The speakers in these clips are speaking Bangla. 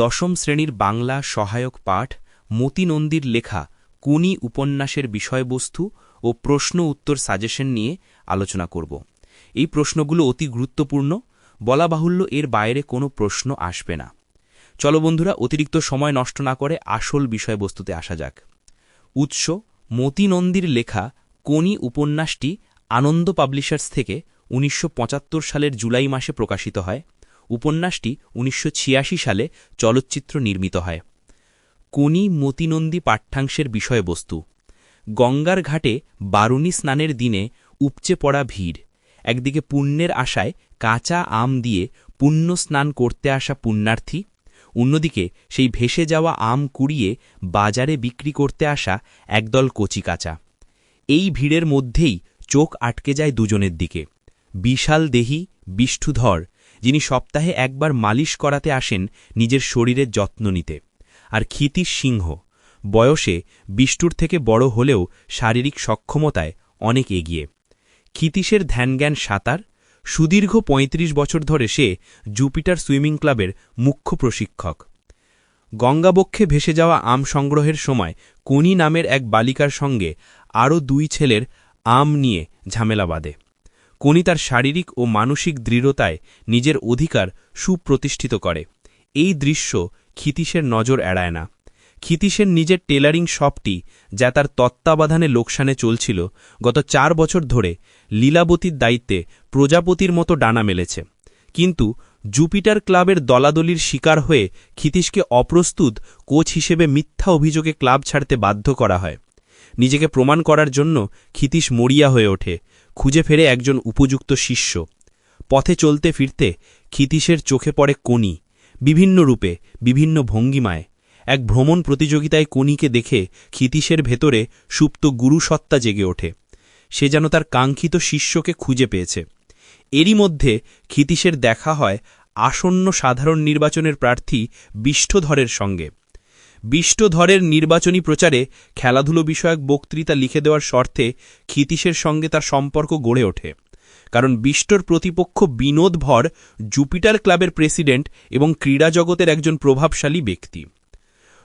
দশম শ্রেণির বাংলা সহায়ক পাঠ মতি নন্দীর লেখা কুনি উপন্যাসের বিষয়বস্তু ও প্রশ্ন উত্তর সাজেশন নিয়ে আলোচনা করব। এই প্রশ্নগুলো অতি গুরুত্বপূর্ণ, বলা বাহুল্য এর বাইরে কোনো প্রশ্ন আসবে না। চলো বন্ধুরা, অতিরিক্ত সময় নষ্ট না করে আসল বিষয়বস্তুতে আসা যাক। উৎস মতি নন্দীর লেখা কোনি উপন্যাসটি আনন্দ পাবলিশার্স থেকে উনিশশো পঁচাত্তর সালের জুলাই মাসে প্রকাশিত হয়। উপন্যাসটি উনিশশো ছিয়াশি সালে চলচ্চিত্র নির্মিত হয়। কোনি মতিনন্দী পাঠ্যাংশের বিষয়বস্তু। গঙ্গার ঘাটে বারুণী স্নানের দিনে উপচে পড়া ভিড়। একদিকে পুণ্যের আশায় কাঁচা আম দিয়ে পুণ্য স্নান করতে আসা পুণ্যার্থী, অন্যদিকে সেই ভেসে যাওয়া আম কুড়িয়ে বাজারে বিক্রি করতে আসা একদল কচিকাচা এই ভিড়ের মধ্যেই চোখ আটকে যায় দুজনের দিকে। বিশাল দেহি, বিষ্ঠুধর যিনি সপ্তাহে একবার মালিশ করাতে আসেন নিজের শরীরের যত্ন নিতে। আর ক্ষিতীশ সিংহ, বয়সে বিষ্টুর থেকে বড় হলেও শারীরিক সক্ষমতায় অনেক এগিয়ে। ক্ষিতীশের ধ্যানজ্ঞান সাঁতার, সুদীর্ঘ ৩৫ বছর ধরে সে জুপিটার সুইমিং ক্লাবের মুখ্য প্রশিক্ষক। গঙ্গাবক্ষে ভেসে যাওয়া আম সংগ্রহের সময় কোনি নামের এক বালিকার সঙ্গে আরও দুই ছেলের আম নিয়ে ঝামেলা বাঁধে। কোনি তার শারীরিক ও মানসিক দৃঢ়তায় নিজের অধিকার সুপ্রতিষ্ঠিত করে। এই দৃশ্য ক্ষিতীশের নজর এড়ায় না। ক্ষিতীশের নিজের টেলারিং শপটি, যা তার তত্ত্বাবধানে লোকসানে চলছিল, গত চার বছর ধরে লীলাবতীর দায়িত্বে প্রজাপতির মতো ডানা মেলেছে। কিন্তু জুপিটার ক্লাবের দলাদলির শিকার হয়ে ক্ষিতীশকে অপ্রস্তুত কোচ হিসেবে মিথ্যা অভিযোগে ক্লাব ছাড়তে বাধ্য করা হয়। নিজেকে প্রমাণ করার জন্য ক্ষিতীশ মরিয়া হয়ে ওঠে। খুঁজে ফেরে একজন উপযুক্ত শিষ্য। পথে চলতে ফিরতে ক্ষিতীশের চোখে পড়ে কোনি বিভিন্ন রূপে, বিভিন্ন ভঙ্গিমায়। এক ভ্রমণ প্রতিযোগিতায় কোনিকে দেখে ক্ষিতীশের ভেতরে সুপ্ত গুরুসত্তা জেগে ওঠে। সে যেন তার কাঙ্ক্ষিত শিষ্যকে খুঁজে পেয়েছে। এরই মধ্যে ক্ষিতীশের দেখা হয় আসন্ন সাধারণ নির্বাচনের প্রার্থী বিষ্ঠধরের সঙ্গে। বিষ্ঠধরের নির্বাচনী প্রচারে খেলাধুলো বিষয়ক বক্তৃতা লিখে দেওয়ার শর্তে ক্ষিতীশের সঙ্গে তার সম্পর্ক গড়ে ওঠে। কারণ বিষ্টর প্রতিপক্ষ বিনোদ ভর জুপিটার ক্লাবের প্রেসিডেন্ট এবং ক্রীড়া জগতের একজন প্রভাবশালী ব্যক্তি।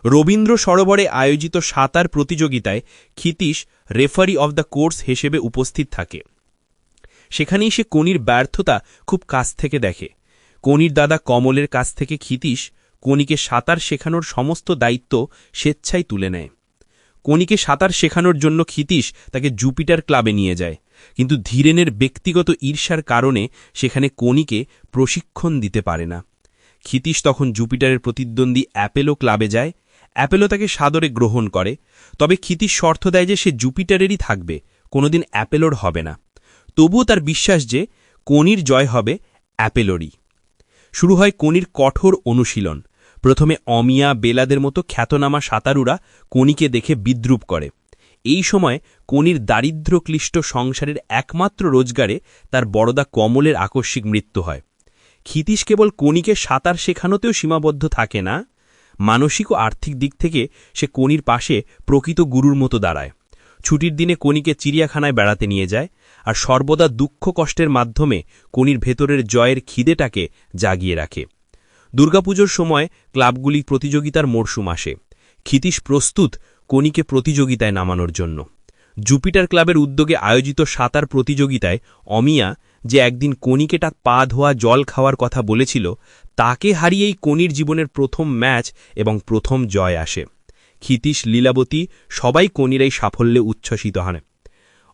রবীন্দ্র সরোবরে আয়োজিত সাঁতার প্রতিযোগিতায় Kshitish referee of the course হিসেবে উপস্থিত থাকে। সেখানেই সে কনির ব্যর্থতা খুব কাছ থেকে দেখে। কনির দাদা কমলের কাছ থেকে ক্ষিতীশ কনিকে সাঁতার শেখানোর সমস্ত দায়িত্ব স্বেচ্ছায় তুলে নেয়। কনিকে সাঁতার শেখানোর জন্য ক্ষিতীশ তাকে জুপিটার ক্লাবে নিয়ে যায়, কিন্তু ধীরেনের ব্যক্তিগত ঈর্ষার কারণে সেখানে কনিকে প্রশিক্ষণ দিতে পারে না। ক্ষিতীশ তখন জুপিটারের প্রতিদ্বন্দ্বী অ্যাপেলো ক্লাবে যায়। অ্যাপেলো তাকে সাদরে গ্রহণ করে, তবে ক্ষিতীশ শর্ত দেয় যে সে জুপিটারেরই থাকবে, কোনোদিন অ্যাপেলোর হবে না। তবুও তার বিশ্বাস যে কনির জয় হবে অ্যাপেলোরই। শুরু হয় কনির কঠোর অনুশীলন প্রথমে অমিয়া বেলাদের মতো খ্যাতনামা সাঁতারুরা কনিকে দেখে বিদ্রুপ করে। এই সময় কনির দারিদ্র্যক্লিষ্ট সংসারের একমাত্র রোজগারে তার বড়দা কমলের আকস্মিক মৃত্যু হয়। ক্ষিতীশ কেবল কনিকে সাঁতার শেখানোতেও সীমাবদ্ধ থাকে না, মানসিক ও আর্থিক দিক থেকে সে কনির পাশে প্রকৃত গুরুর মতো দাঁড়ায়। ছুটির দিনে কনিকে চিড়িয়াখানায় বেড়াতে নিয়ে যায় আর সর্বদা দুঃখ কষ্টের মাধ্যমে কনির ভেতরের জয়ের খিদেটাকে জাগিয়ে রাখে। দুর্গাপুজোর সময় ক্লাবগুলি প্রতিযোগিতার মরশুম আসে। ক্ষিতীশ প্রস্তুত কনিকে প্রতিযোগিতায় নামানোর জন্য। জুপিটার ক্লাবের উদ্যোগে আয়োজিত সাঁতার প্রতিযোগিতায় অমিয়া যে একদিন কনিকে তার পা ধোয়া জল খাওয়ার কথা বলেছিল, তাকে হারিয়েই কনির জীবনের প্রথম ম্যাচ এবং প্রথম জয় আসে। ক্ষিতীশ, লীলাবতী সবাই কনির এই সাফল্যে উচ্ছ্বসিত হন।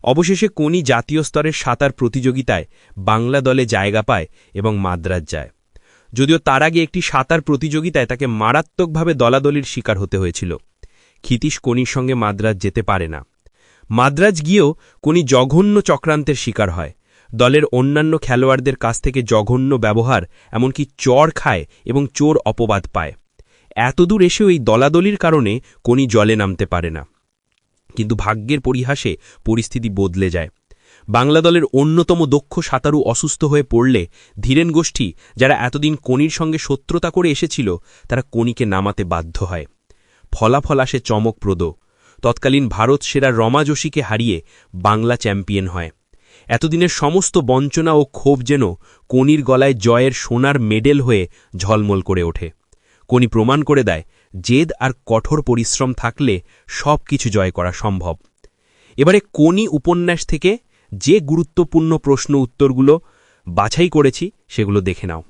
অবশেষে কনি জাতীয় স্তরের সাঁতার প্রতিযোগিতায় বাংলা দলে জায়গা পায় এবং মাদ্রাজ যায়। যদিও তার আগে একটি সাঁতার প্রতিযোগিতায় তাকে মারাত্মকভাবে দলাদলির শিকার হতে হয়েছিল। ক্ষিতীশ কনির সঙ্গে মাদ্রাজ যেতে পারে না। মাদ্রাজ গিয়েও কোনি জঘন্য চক্রান্তের শিকার হয়। দলের অন্যান্য খেলোয়াড়দের কাছ থেকে জঘন্য ব্যবহার, এমনকি চর খায় এবং চোর অপবাদ পায়। এতদূর এসেও এই দলাদলির কারণে কোনি জলে নামতে পারে না। কিন্তু ভাগ্যের পরিহাসে পরিস্থিতি বদলে যায়। বাংলা দলের অন্যতম দক্ষ সাঁতারু অসুস্থ হয়ে পড়লে ধীরেন গোষ্ঠী, যারা এতদিন কনির সঙ্গে শত্রুতা করে এসেছিল, তারা কনিকে নামাতে বাধ্য হয়। ফলাফল আসে চমকপ্রদ। তৎকালীন ভারত সেরা রমা যোশীকে হারিয়ে বাংলা চ্যাম্পিয়ন হয়। এতদিনের সমস্ত বঞ্চনা ও ক্ষোভ যেন কনির গলায় জয়ের সোনার মেডেল হয়ে ঝলমল করে ওঠে। কোনি প্রমাণ করে দেয়, জেদ আর কঠোর পরিশ্রম থাকলে সব কিছু জয় করা সম্ভব। এবারে কোনি উপন্যাস থেকে যে গুরুত্বপূর্ণ প্রশ্ন উত্তরগুলো বাছাই করেছি সেগুলো দেখে নাও।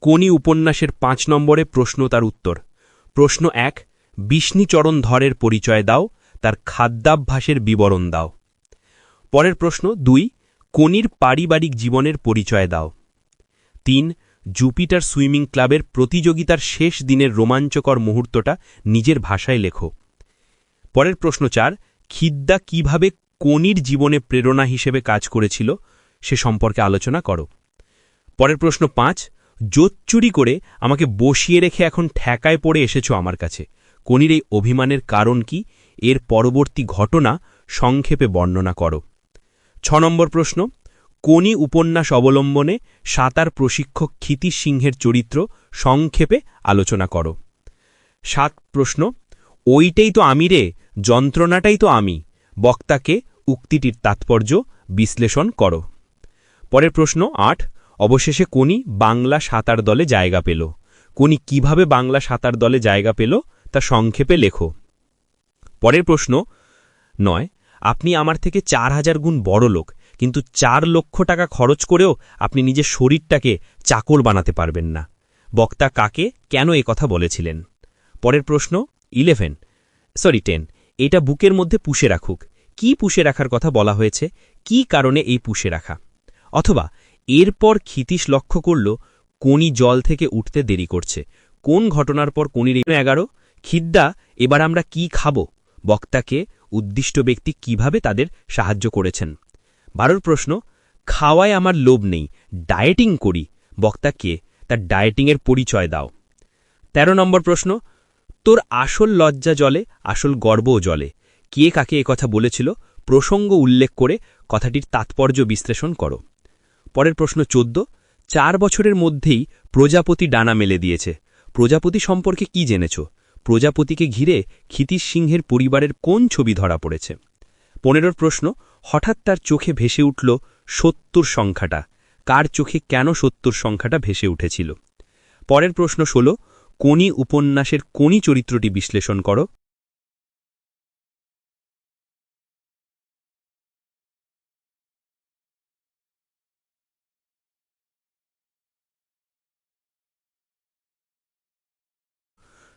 কোনি উপন্যাসের পাঁচ নম্বরে প্রশ্ন তার উত্তর। প্রশ্ন এক, বিষ্ণুচরণ ধরের পরিচয় দাও, তার খাদ্যাভ্যাসের বিবরণ দাও। পরের প্রশ্ন দুই, কোনির পারিবারিক জীবনের পরিচয় দাও। তিন, জুপিটার সুইমিং ক্লাবের প্রতিযোগিতার শেষ দিনের রোমাঞ্চকর মুহূর্তটা নিজের ভাষায় লেখো। পরের প্রশ্ন চার, খিদ্দা কীভাবে কোনির জীবনে প্রেরণা হিসেবে কাজ করেছিল, সে সম্পর্কে আলোচনা করো। পরের প্রশ্ন পাঁচ জোচ্চুরি করে আমাকে বসিয়ে রেখে এখন ঠেকায় পড়ে এসেছ আমার কাছে। কোনির এই অভিমানের কারণ কি? এর পরবর্তী ঘটনা সংক্ষেপে বর্ণনা করো। ছ নম্বর প্রশ্ন, কোনি উপন্যাস অবলম্বনে সাঁতার প্রশিক্ষক ক্ষিতিশ সিংহের চরিত্র সংক্ষেপে আলোচনা করো। সাত প্রশ্ন, ওইটাই তো আমি রে, যন্ত্রণাটাই তো আমি। বক্তাকে উক্তিটির তাৎপর্য বিশ্লেষণ করো। পরের প্রশ্ন আট, অবশেষে কোনি বাংলা সাঁতার দলে জায়গা পেল। কোনি কীভাবে বাংলা সাঁতার দলে জায়গা পেল তা সংক্ষেপে লেখো। পরের প্রশ্ন নয়, আপনি আমার থেকে চার হাজার গুণ বড় লোক, কিন্তু চার লক্ষ টাকা খরচ করেও আপনি নিজের শরীরটাকে চাকর বানাতে পারবেন না। বক্তা কাকে কেন কথা বলেছিলেন? পরের প্রশ্ন ইলেভেন, সরি টেন এটা বুকের মধ্যে পুষে রাখুক। কি পুষে রাখার কথা বলা হয়েছে? কি কারণে এই পুষে রাখা? অথবা, এরপর ক্ষিতীশ লক্ষ্য করল কোনি জল থেকে উঠতে দেরি করছে। কোন ঘটনার পর কোনির এগারো? খিদ্দা, এবার আমরা কি খাব? বক্তাকে, উদ্দিষ্ট ব্যক্তি কীভাবে তাদের সাহায্য করেছেন? বারোর প্রশ্ন, খাওয়ায় আমার লোভ নেই, ডায়েটিং করি। বক্তাকে তার ডায়েটিংয়ের পরিচয় দাও। ১৩ নম্বর প্রশ্ন তোর আসল লজ্জা জলে, আসল গর্বও জলে। কে কাকে একথা বলেছিল? প্রসঙ্গ উল্লেখ করে কথাটির তাৎপর্য বিশ্লেষণ করো। পরের প্রশ্ন চোদ্দ। চার বছরের মধ্যেই প্রজাপতি ডানা মেলে দিয়েছে। প্রজাপতি সম্পর্কে কি জেনেছ? প্রজাপতিকে ঘিরে ক্ষিতীশ সিংহের পরিবারের কোন ছবি ধরা পড়েছে? পনেরোর প্রশ্ন, হঠাৎ তার চোখে ভেসে উঠল সত্তর সংখ্যাটা। কার চোখে কেন সত্তর সংখ্যাটা ভেসে উঠেছিল? পরের প্রশ্ন ষোলো। কোনি উপন্যাসের কোনি চরিত্রটি বিশ্লেষণ করো।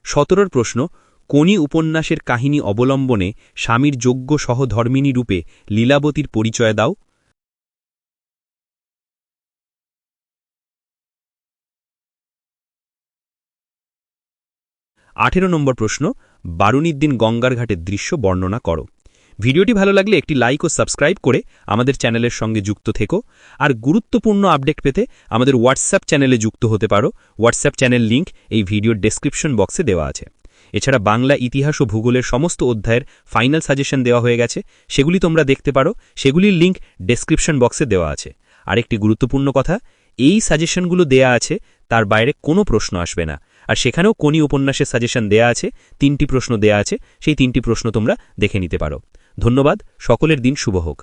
সতেরোর প্রশ্ন কোনি উপন্যাসের কাহিনী অবলম্বনে স্বামীর যোগ্য সহধর্মিনী রূপে লীলাবতীর পরিচয় দাও। আঠেরো নম্বর প্রশ্ন বারুণীর বারুনিদ্দিন গঙ্গার ঘাটের দৃশ্য বর্ণনা করো। ভিডিওটি ভালো লাগলে একটি লাইক ও সাবস্ক্রাইব করে আমাদের চ্যানেলের সঙ্গে যুক্ত থেকো। আর গুরুত্বপূর্ণ আপডেট পেতে আমাদের হোয়াটসঅ্যাপ চ্যানেলে যুক্ত হতে পারো। হোয়াটসঅ্যাপ চ্যানেল লিঙ্ক এই ভিডিওর ডেসক্রিপশন বক্সে দেওয়া আছে। এছাড়া বাংলা ইতিহাস ও ভূগোলের সমস্ত অধ্যায়ের ফাইনাল সাজেশন দেওয়া হয়ে গেছে। সেগুলি তোমরা দেখতে পারো। সেগুলির লিঙ্ক ডেসক্রিপশন বক্সে দেওয়া আছে। আরেকটি গুরুত্বপূর্ণ কথা, এই সাজেশনগুলো দেয়া আছে, তার বাইরে কোনো প্রশ্ন আসবে না। আর সেখানেও কোনি উপন্যাসের সাজেশন দেয়া আছে? তিনটি প্রশ্ন দেয়া আছে। সেই তিনটি প্রশ্ন তোমরা দেখে নিতে পারো। ধন্যবাদ। সকলের দিন শুভ হোক।